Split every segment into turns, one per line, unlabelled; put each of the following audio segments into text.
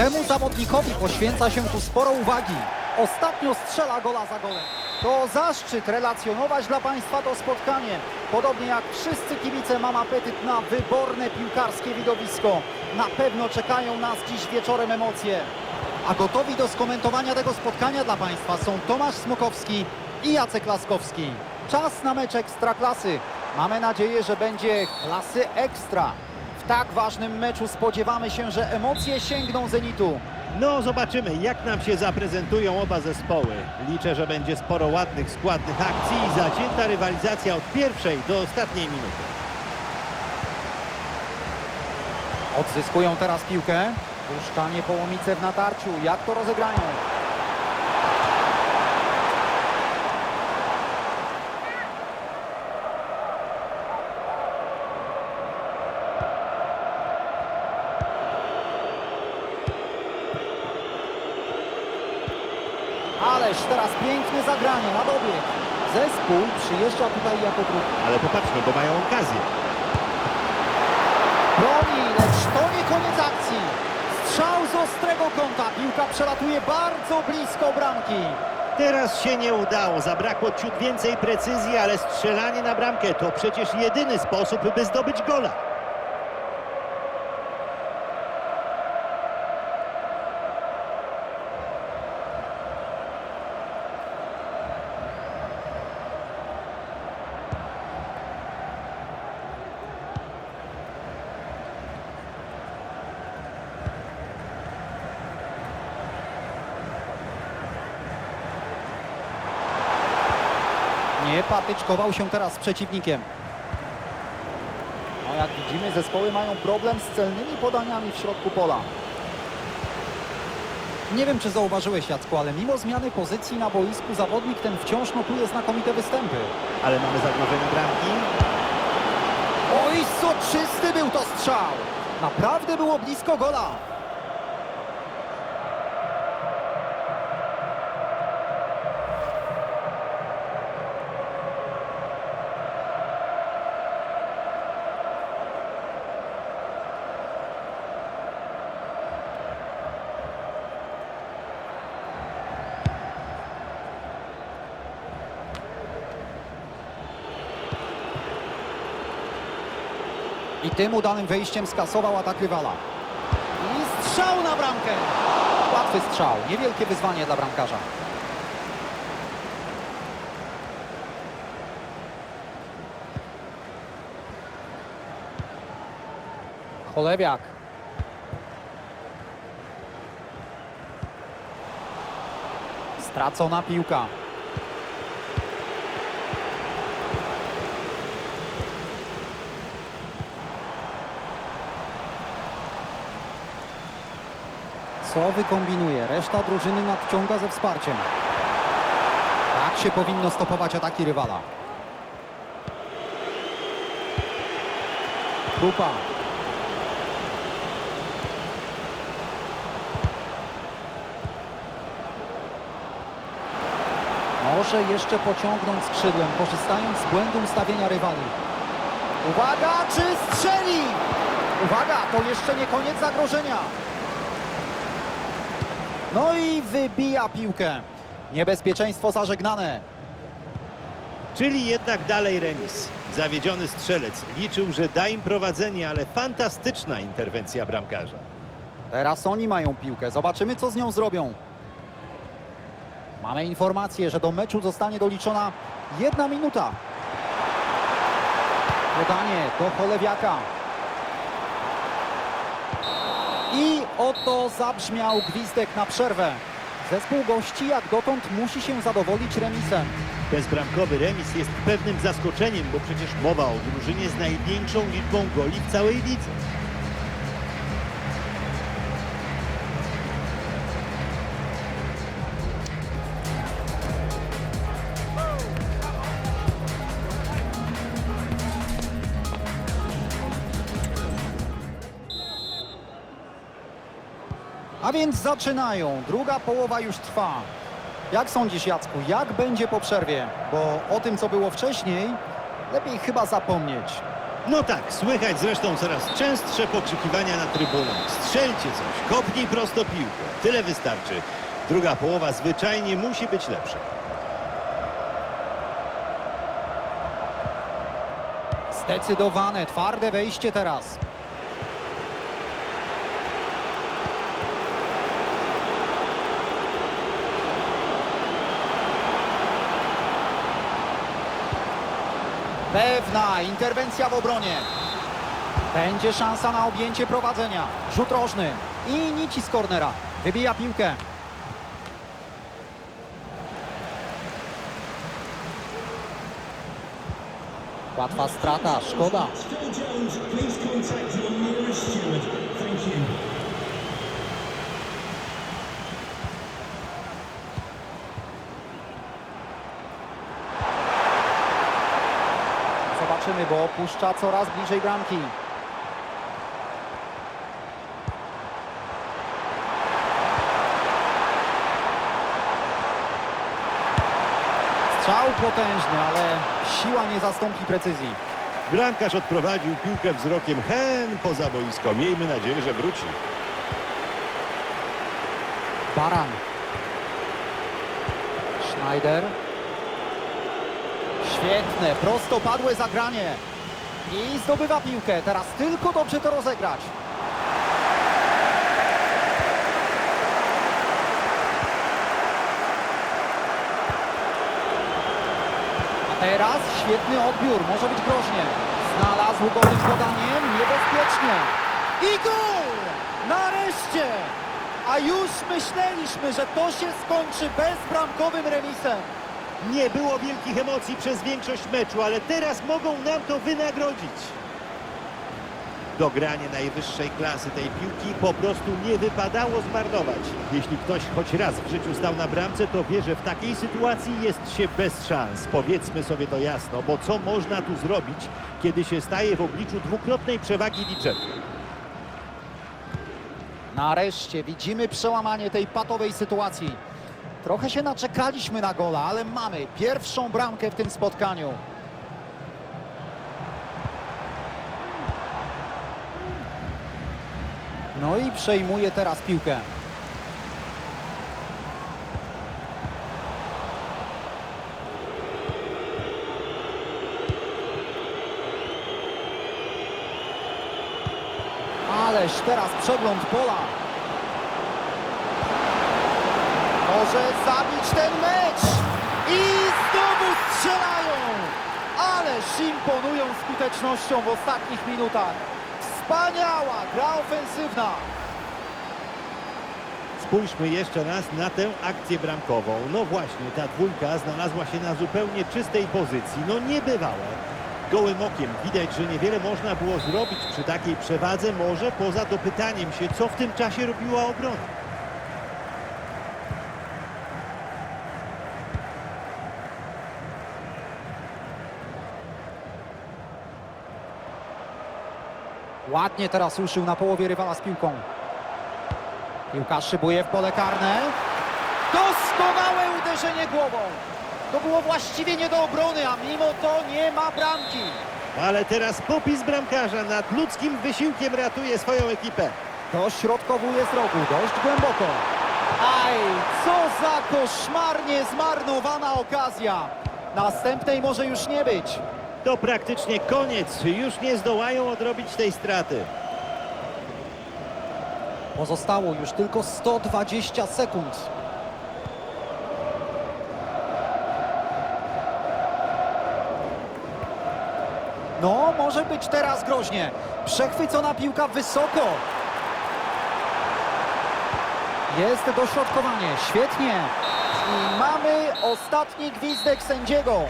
Temu zawodnikowi poświęca się tu sporo uwagi. Ostatnio strzela gola za golem. To zaszczyt relacjonować dla Państwa to spotkanie. Podobnie jak wszyscy kibice mam apetyt na wyborne piłkarskie widowisko. Na pewno czekają nas dziś wieczorem emocje. A gotowi do skomentowania tego spotkania dla Państwa są Tomasz Smokowski i Jacek Laskowski. Czas na mecz Ekstraklasy. Mamy nadzieję, że będzie klasy ekstra. W tak ważnym meczu spodziewamy się, że emocje sięgną zenitu.
No, zobaczymy, jak nam się zaprezentują oba zespoły. Liczę, że będzie sporo ładnych, składnych akcji i zacięta rywalizacja od pierwszej do ostatniej minuty.
Odzyskują teraz piłkę. Puszczanie połomice w natarciu. Jak to rozegrają? Ależ teraz piękne zagranie na dobieg. Zespół przyjeżdża tutaj jako drugi.
Ale popatrzmy, bo mają okazję.
Broni, lecz to nie koniec akcji. Strzał z ostrego kąta. Piłka przelatuje bardzo blisko bramki.
Teraz się nie udało, zabrakło ciut więcej precyzji, ale strzelanie na bramkę to przecież jedyny sposób, by zdobyć gola.
Nie patyczkował się teraz z przeciwnikiem. No jak widzimy, zespoły mają problem z celnymi podaniami w środku pola. Nie wiem, czy zauważyłeś, Jacku, ale mimo zmiany pozycji na boisku zawodnik ten wciąż notuje znakomite występy.
Ale mamy zagrożenie bramki.
Oj, soczysty był to strzał! Naprawdę było blisko gola. I tym udanym wejściem skasował atak rywala. I strzał na bramkę! Łatwy strzał, niewielkie wyzwanie dla bramkarza. Cholewiak. Stracona piłka. Co wykombinuje? Reszta drużyny nadciąga ze wsparciem. Tak się powinno stopować ataki rywala. Krupa. Może jeszcze pociągnąć skrzydłem, korzystając z błędu ustawienia rywali. Uwaga, czy strzeli? Uwaga, to jeszcze nie koniec zagrożenia. No i wybija piłkę. Niebezpieczeństwo zażegnane.
Czyli jednak dalej remis. Zawiedziony strzelec liczył, że da im prowadzenie, ale fantastyczna interwencja bramkarza.
Teraz oni mają piłkę. Zobaczymy, co z nią zrobią. Mamy informację, że do meczu zostanie doliczona jedna minuta. Podanie do Cholewiaka. I oto zabrzmiał gwizdek na przerwę. Zespół gości jak dotąd musi się zadowolić remisem.
Bezbramkowy remis jest pewnym zaskoczeniem, bo przecież mowa o drużynie z największą liczbą goli w całej lidze.
A więc zaczynają. Druga połowa już trwa. Jak sądzisz, Jacku, jak będzie po przerwie? Bo o tym, co było wcześniej, lepiej chyba zapomnieć.
No tak, słychać zresztą coraz częstsze pokrzykiwania na trybunach. Strzelcie coś, kopnij prosto piłkę. Tyle wystarczy. Druga połowa zwyczajnie musi być lepsza.
Zdecydowane, twarde wejście teraz. Pewna interwencja w obronie. Będzie szansa na objęcie prowadzenia. Rzut rożny i nici z kornera. Wybija piłkę. Łatwa strata, szkoda. Zobaczymy, bo opuszcza coraz bliżej bramki. Strzał potężny, ale siła nie zastąpi precyzji.
Bramkarz odprowadził piłkę wzrokiem hen poza boisko. Miejmy nadzieję, że wróci.
Baran. Schneider. Świetne, prostopadłe zagranie. I zdobywa piłkę. Teraz tylko dobrze to rozegrać. A teraz świetny odbiór, może być groźnie. Znalazł go z podaniem, niebezpiecznie. I gol! Nareszcie! A już myśleliśmy, że to się skończy bezbramkowym remisem.
Nie było wielkich emocji przez większość meczu, ale teraz mogą nam to wynagrodzić. Dogranie najwyższej klasy tej piłki po prostu nie wypadało zmarnować. Jeśli ktoś choć raz w życiu stał na bramce, to wie, że w takiej sytuacji jest się bez szans. Powiedzmy sobie to jasno, bo co można tu zrobić, kiedy się staje w obliczu dwukrotnej przewagi liczebnej?
Nareszcie widzimy przełamanie tej patowej sytuacji. Trochę się naczekaliśmy na gola, ale mamy pierwszą bramkę w tym spotkaniu. No i przejmuje teraz piłkę. Ależ teraz przegląd pola. Może zabić ten mecz. I znowu strzelają. Ależ imponują skutecznością w ostatnich minutach. Wspaniała gra ofensywna.
Spójrzmy jeszcze raz na tę akcję bramkową. No właśnie, ta dwójka znalazła się na zupełnie czystej pozycji. No niebywałe. Gołym okiem widać, że niewiele można było zrobić przy takiej przewadze, może poza dopytaniem się, co w tym czasie robiła obrona.
Ładnie teraz ruszył na połowie rywala z piłką. Piłka szybuje w pole karne. Doskonałe uderzenie głową. To było właściwie nie do obrony, a mimo to nie ma bramki.
Ale teraz popis bramkarza nad ludzkim wysiłkiem ratuje swoją ekipę.
Dośrodkowuje z rogu, dość głęboko. Aj, co za koszmarnie zmarnowana okazja. Następnej może już nie być.
To praktycznie koniec. Już nie zdołają odrobić tej straty.
Pozostało już tylko 120 sekund. No, może być teraz groźnie. Przechwycona piłka wysoko. Jest dośrodkowanie, świetnie. I mamy ostatni gwizdek sędziego.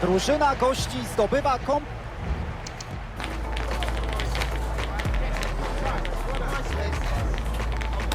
Drużyna gości zdobywa kom